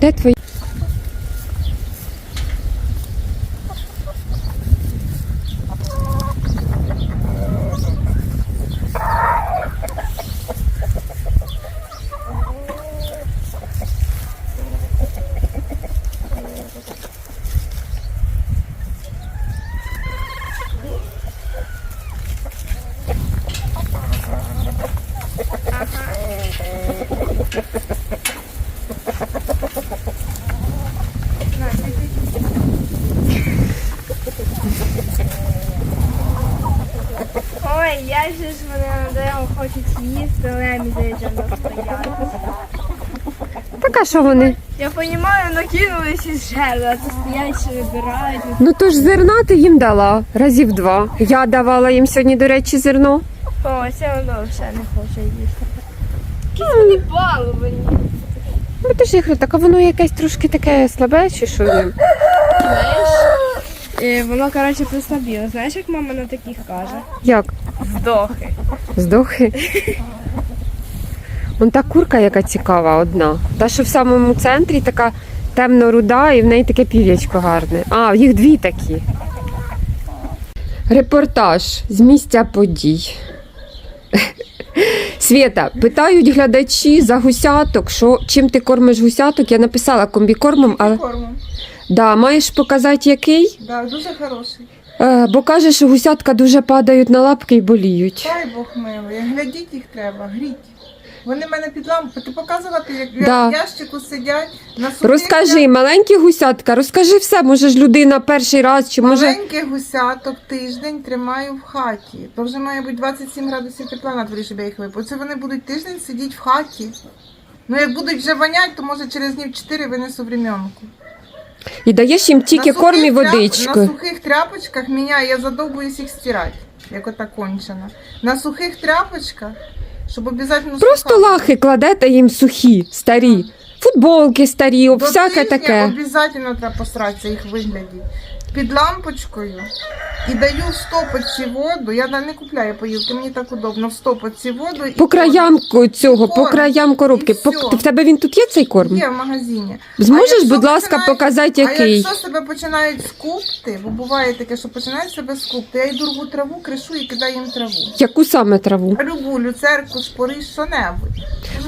Де твої? Ой, я же ж вони на хочуть їсти, лемі здається, стоять. Так а що вони? Я розумію, накинулись із жерла, а це стоять, що вибирають. Ну то ж зерна ти їм дала разів два. Я давала їм сьогодні, до речі, зерно. О, це воно все не хоче їсти. Якісь вони баловані. Ну ти ж їх так, а воно якесь трошки таке слабе, чи що? їм? Знаєш? Е, воно, коротше, прислабіло. Знаєш, як мама на таких каже? Як? Здохи. Здохи. Вон та курка, яка цікава, одна. Та, що в самому центрі така темно-руда і в неї таке пів'ячко гарне. А, їх дві такі. Репортаж з місця подій. Свєта, питають глядачі за гусяток, що чим ти кормиш гусяток? Я написала комбікормом, але Кормом. да, маєш показати який? Да, дуже хороший. Е, бо каже, що гусятка дуже падають на лапки і боліють. Дай Бог милий. Глядіть їх треба, гріть. Вони в мене під лампою. Ти показувала, ти, як Да. в ящику сидять на сухих Розкажи, маленькі гусятка, розкажи все, може ж людина перший раз, чи може. Маленьких гусяток тиждень тримаю в хаті. То вже має бути 27 градусів тепла на дворі, щоб я їх випу. Це вони будуть тиждень сидіти в хаті. Ну як будуть вже вонять, то може через днів 4 винесу временку. І даєш їм тільки корм і водичку. На сухих тряпочках мене, я задовбуюсь їх стирати, як ота кончена. На сухих тряпочках, щоб обов'язково Просто сухати. лахи кладете їм сухі, старі. Футболки старі, До всяке тижня таке. Обов'язково треба постаратися їх вигляді. Під лампочкою і даю в стопочці воду. Я не купляю поїлки, мені так удобно. В стопочці воду і По краям ко- цього, по Корм. краям коробки. І По- всьо. В тебе він тут є цей корм? є в магазині. Зможеш, А якщо будь ласка, починають- показати, А якщо себе починають скупти, бо буває таке, що починають себе скупти, я йду рву траву, кришу і кидаю їм траву. Яку саме траву? Любу, люцерку, шпори, що-небудь.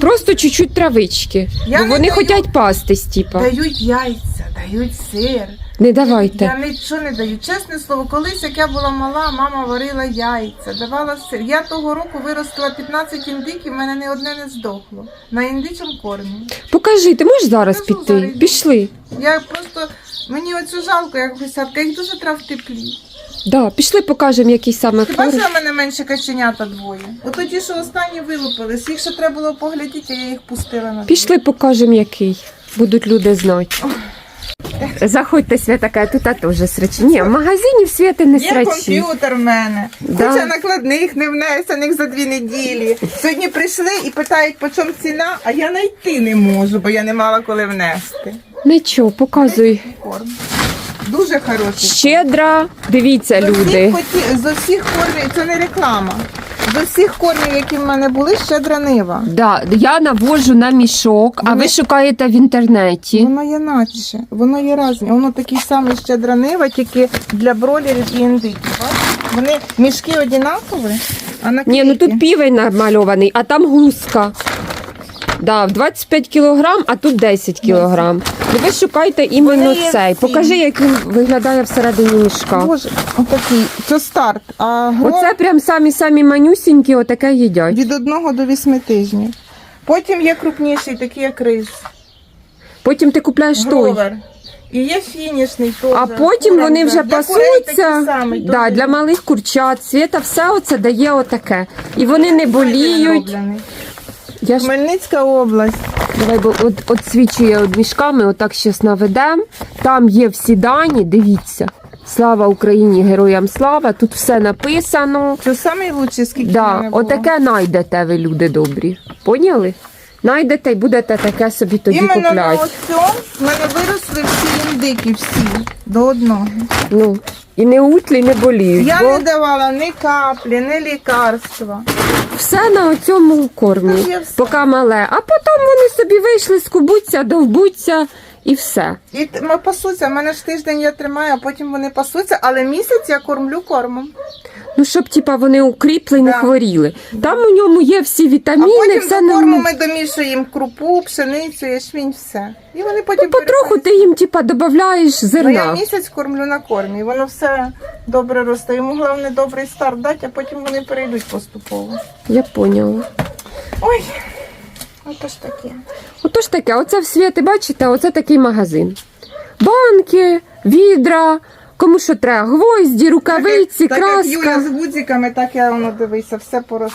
Просто чуть-чуть травички. Я Бо не вони даю. хочуть пастись, типа. Дають яйця, дають сир. Не давайте. Я нічого не даю. Чесне слово, колись, як я була мала, мама варила яйця, давала сир. Я того року виростила 15 індиків, в мене не одне не здохло. На індичому кормі. Покажи, ти можеш зараз Кажу, піти? зараз йду. Пішли. Я просто мені оцю жалко, як гусятка, їх дуже трав теплі. Да, пішли покажемо, який саме Хіба корм. що в мене менше каченята двоє? Ото ті, що останні вилупились, їх ще треба було поглядіти, я їх пустила на Пішли покажемо, який. Будуть люди знати. Заходьте, Святака, тут а теж срачі. Ні, в магазині в Святи не Є срачі. комп'ютер в мене. Да. Куча накладних не внесених за дві неділі. Сьогодні прийшли і питають, по чому ціна, а я знайти не можу, бо я не мала коли внести. Нічого, показуй. Корм. Дуже хороший. Щедра, дивіться, З люди. усіх, коті- з усіх кормів, це не реклама. З всіх кормів, які в мене були, щедра нива. Да, я навожу на мішок, а ви шукаєте в інтернеті. Воно є наче, воно є разне. Воно такий самий щедра нива, тільки для бролерів і індиків. Бачиш? Вони мішки однакові, а наклейки... Ні, ну тут півень намальований, а там гуска. Да, в 25 кілограм, а тут 10 кілограм. Ну, Ви шукайте іменно Вони є цей. всі. Покажи, як він виглядає всередині мішка. Боже, отакий. Це старт. А гро Оце прям самі-самі манюсінькі, отаке їдять. від одного до вісьми тижнів. Потім є крупніший, такий як рис. Потім ти купляєш той. Гровер. І є фінішний теж. А потім вони вже Для курей такий пасуться. самий, Да, теж для малих курчат. Світа все оце дає отаке. І вони не боліють. Я ж Хмельницька область. давай бо от, от свічує от мішками, отак щас наведем. Там є всі дані, дивіться. Слава Україні, героям слава! Тут все написано. Це найкращий, скільки в Да, мене було. отаке найдете ви, люди добрі. Поняли? Найдете і будете таке собі тоді Іменно на купляти. оцьому в мене виросли всі індики, всі до одного. Ну, і не утлі, не боліють. Я бо... не давала ні каплі, ні лікарства. Все на цьому кормі, Там поки мале. А потім вони собі вийшли, скубуться, довбуться і все. І ми пасуться. У мене ж тиждень я тримаю, а потім вони пасуться, але місяць я кормлю кормом. Ну, щоб типа вони укріплені, Да. хворіли. Там у ньому є всі А вітаміни, потім все до корму нормально. ми домішуємо крупу, пшеницю, ячмінь, все. І вони потім Ну, Потроху ти їм типа додаєш Ну, я зерна. місяць кормлю на кормі, і воно все добре росте. Йому головне добрий старт дати, а потім вони перейдуть поступово. Я поняла. Ой, ото ж таке. Отож таке, оце в світі, бачите, оце такий магазин. Банки, відра, кому що треба, гвозді, рукавиці, так, як Юля з гудзиками, так я воно дивися, все порос.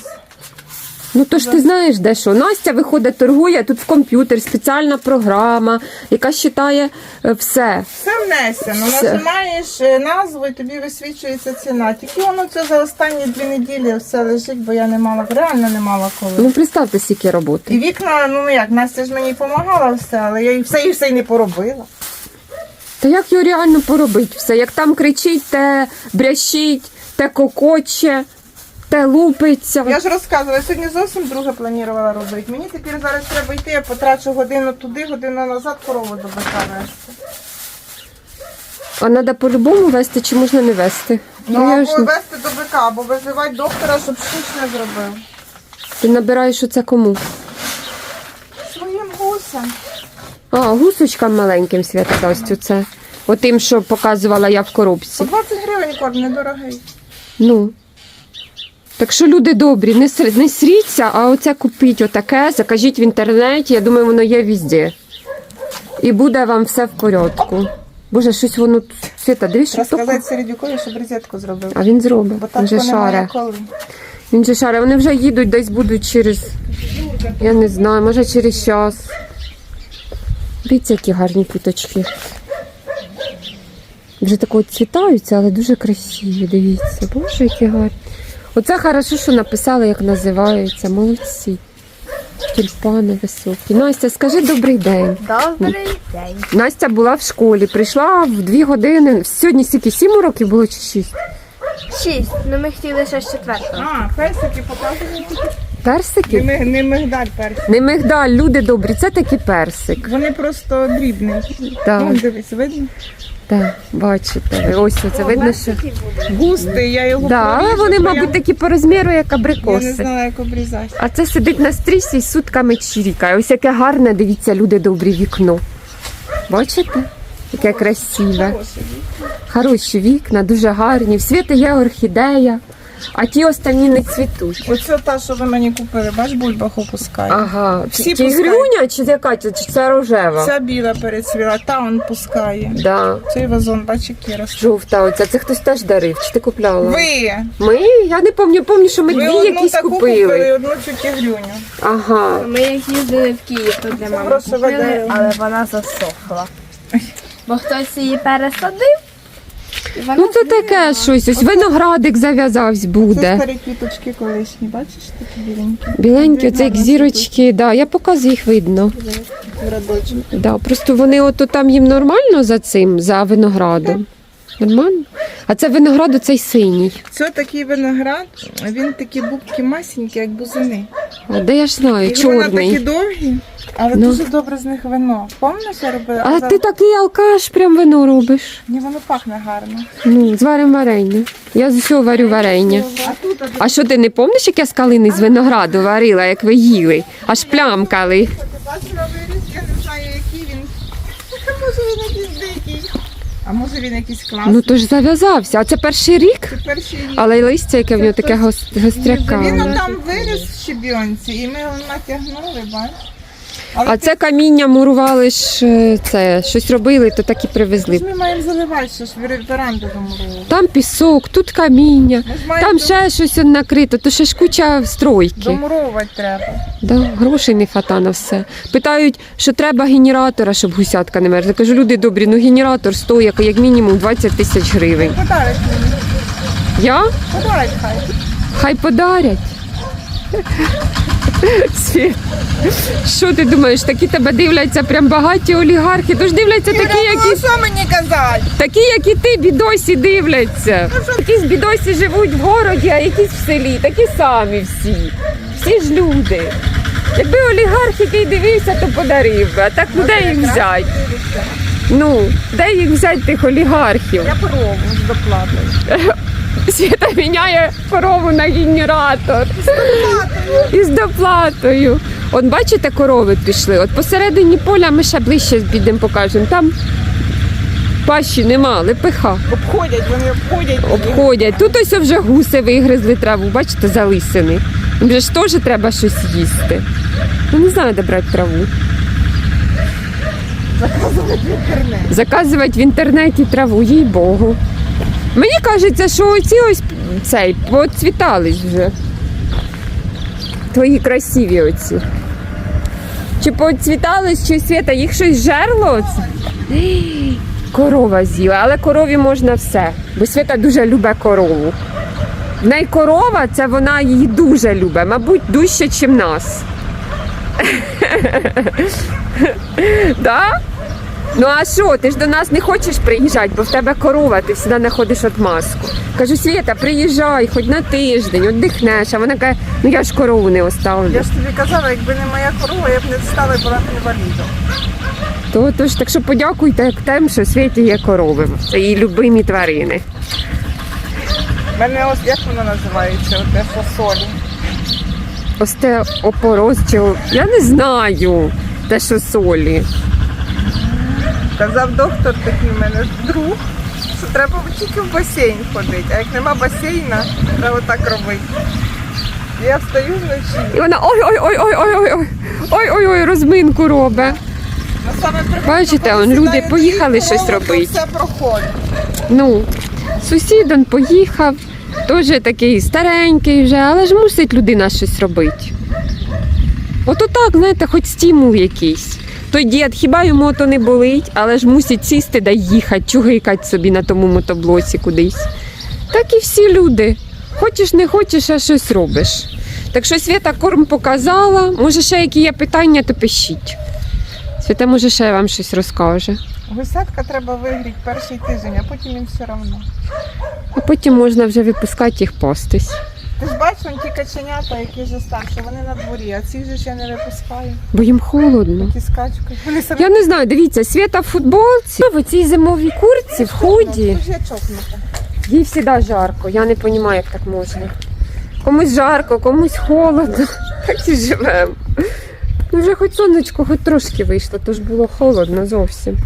Ну то ж ти знаєш, де що. Настя виходить, торгує, тут в комп'ютер, спеціальна програма, яка считає е, все. Все внесено. Все. Нажимаєш е, назву і тобі висвічується ціна. Тільки воно це за останні дві неділі все лежить, бо я не мала, реально не мала коли. Ну представте, скільки роботи. І вікна, ну як, Настя ж мені допомагала все, але я і все і все й не поробила. Та як його реально поробити все? Як там кричить, те брящить, те кокоче, те лупиться. Я ж розказувала, я сьогодні зовсім друге планувала робити. Мені тепер зараз треба йти, я потрачу годину туди, годину назад корову до бика вести. А треба по-любому вести чи можна не вести? Ну, я ж не- вести до бика, або визивати доктора, щоб штучне зробив. Ти набираєш оце кому? Своїм гусем. А, гусочкам маленьким свята дасть оце. Отим, що показувала я в По коробці. 20 гривень корм, недорогий. Ну. Так що люди добрі, не, не сріться, а оце купіть отаке, закажіть в інтернеті, я думаю, воно є везде. І буде вам все в порядку. Боже, щось воно тут. Свята, дивись, що Розказати. Середюкові, щоб розетку зробив. А він зробить. Бо Він же шаре. коли. Він же шаре. Вони вже їдуть, десь будуть через. Я не знаю, може через час. Дивіться, які гарні квіточки. Вже тако цвітаються, але дуже красиві. Дивіться. Боже, які гарні. Оце хорошо, що написали, як називаються. Молодці. Тюльпани високі. Настя, скажи добрий день. Добрий день. Настя була в школі, прийшла в дві години. Сьогодні скільки? Сім уроків було чи шість? Шість. Ну ми хотіли ще з четвертого. А, персики показують. Персики? Не, не мигдаль персик. Не мигдаль, люди добрі, це такий персик. Вони просто дрібні. Так, Вон, дивись, видно? Так, бачите. Ось це видно, що. Густий, я його Да, але поріжу, вони, мабуть, я, такі по розміру, як я не знаю, як обрізати. А це сидить на стрісі і сутками чирікає. Ось яке гарне, дивіться, люди добрі вікно. Бачите? Яке красиве. Хороші вікна, дуже гарні. В світі є орхідея, а ті останні не цвітуть. Оце та, що ви мені купили, бач, бульбах опускає. Ага, Всі Ті пускають. грюня чи яка це? Чи це рожева? Ця біла перецвіла, та он пускає. Да. Цей вазон, бач, який росте. Жовта оця. Це хтось теж дарив. Чи ти купляла? Ви! Ми? Я не пам'ятаю, пам'ятаю, що ми Ви дві одну якісь таку купили. купили, одну цю тігрюню. Ага. Ми як їздили в Київ, то для мами купили, дерево. але вона засохла. Бо хтось її пересадив. Вона Ну це таке щось. Ось виноградик зав'язався Це буде. старі квіточки колишні, бачиш, такі біленькі. Біленькі, оце як зірочки, да. Я показую їх видно. В. Да. Просто вони ото там їм нормально за цим, за виноградом. Нормально? А це виноград оцей синій. Це такий виноград, він такі бубки масенькі, як бузини. А де я ж знаю, І вони такі чорний. довгі, але Ну. дуже добре з них вино. Пам'ятаєш, я робила? А ти такий алкаш, прям вино робиш. Ні, воно пахне гарно. Ну, зваримо варення. Я з усього варю варення. А тут а А що ти не пам'ятаєш, як я з калини з винограду варила, як ви їли? Аж плямкали. бачила виріс, я не знаю, який він. Може він якийсь дикий. А може він якийсь класний. Ну то ж зав'язався. А це перший рік, Це перший рік. але й листя, яке в нього таке гос- Він гостряка. там виріс в щебінці, і ми його натягнули, бачиш? А це каміння мурували ж е, це, щось робили, то так і привезли. ми маємо заливати, що ж вер- веранду замурували. Там пісок, тут каміння, Ми ж маємо там ще щось он накрито, то ще ж куча стройки. домуровувати треба. Да, грошей не фата на все. Питають, що треба генератора, щоб гусятка не мерзла. Кажу, люди добрі, ну генератор стоїть як, як мінімум 20 тисяч гривень. Подарить мені. Я? Подарить хай. Хай подарять. Світ. Що ти думаєш, такі тебе дивляться прям багаті олігархи, тож дивляться такі, ну, які, що мені казати? такі, як і ти, бідосі дивляться. Якісь бідосі живуть в городі, а якісь в селі, такі самі всі. Всі ж люди. Якби олігарх, який дивився, то подарив би. А так ну, де їх взяти? Ну, де їх взяти тих олігархів? Я корову з доплатою. Свята міняє корову на генератор. Із доплатою. От бачите, корови пішли. От посередині поля ми ще ближче підемо покажемо. Там пащі нема, лепиха. Обходять, вони обходять. Обходять. Тут ось вже гуси вигризли траву, бачите, залисини. Їм же ж теж треба щось їсти. Ну не знаю, де брати траву. Заказувати в інтернет. Заказувати в інтернеті траву, їй Богу. Мені кажеться, що оці ось цей поцвітались вже. Твої красиві оці. Чи поцвітались, чи свята, їх щось жерло? Корова з'їла, але корові можна все. Бо свята дуже любить корову. В неї корова, це вона її дуже любить, мабуть, дужче, ніж нас. Да? Ну а що, ти ж до нас не хочеш приїжджати, бо в тебе корова, ти завжди знаходиш отмазку. Кажу, Свєта, приїжджай, хоч на тиждень, віддихнеш. А вона каже, ну я ж корову не оставлю. Я ж тобі казала, якби не моя корова, я б не стала і була інвалідом. То, тож, так що подякуйте як тим, що в світі є корови. Її любимі тварини. У мене ось як воно називається, оте фасолі. Ось те опороз, чи о- я не знаю, те, що солі. Казав доктор такий в мене друг, що треба тільки в басейн ходити, а як нема басейна, треба отак робити. Я встаю вночі. І вона ой-ой-ой-ой-ой-ой, ой-ой-ой, розминку робить. Ну, саме Бачите, он, люди поїхали щось робити. Все. Ну, сусід он поїхав, теж такий старенький вже, але ж мусить людина щось робити. Ото так, знаєте, хоч стимул якийсь. Той дід, хіба йому то не болить, але ж мусить сісти да їхати, чугикати собі на тому мотоблоці кудись. Так і всі люди. Хочеш, не хочеш, а щось робиш. Так що Свята корм показала. Може, ще які є питання, то пишіть. Свята, може, ще вам щось розкаже. Гусятка треба вигріти перший тиждень, а потім їм все одно. А потім можна вже випускати їх постись. Ти ж бачиш, он ті каченята, які вже старші, вони на дворі, а цих же я не випускаю. Бо їм холодно. Ті скачки. Вони самі Я не знаю, дивіться, Свята в футболці, в цій зимовій курці, в худі. Тож я чокнута. Їй завжди жарко. Я не розумію, як так можна. Комусь жарко, комусь холодно. Так і живемо. Ну вже хоч сонечко, хоч трошки вийшло, то ж було холодно зовсім.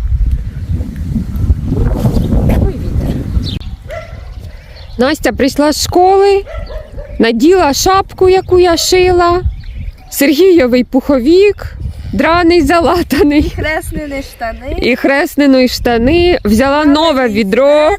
Ой, вітер. Настя прийшла з школи, наділа шапку, яку я шила, Сергійовий пуховік, драний залатаний. Креслені штани. І хресненої штани, взяла нове відро,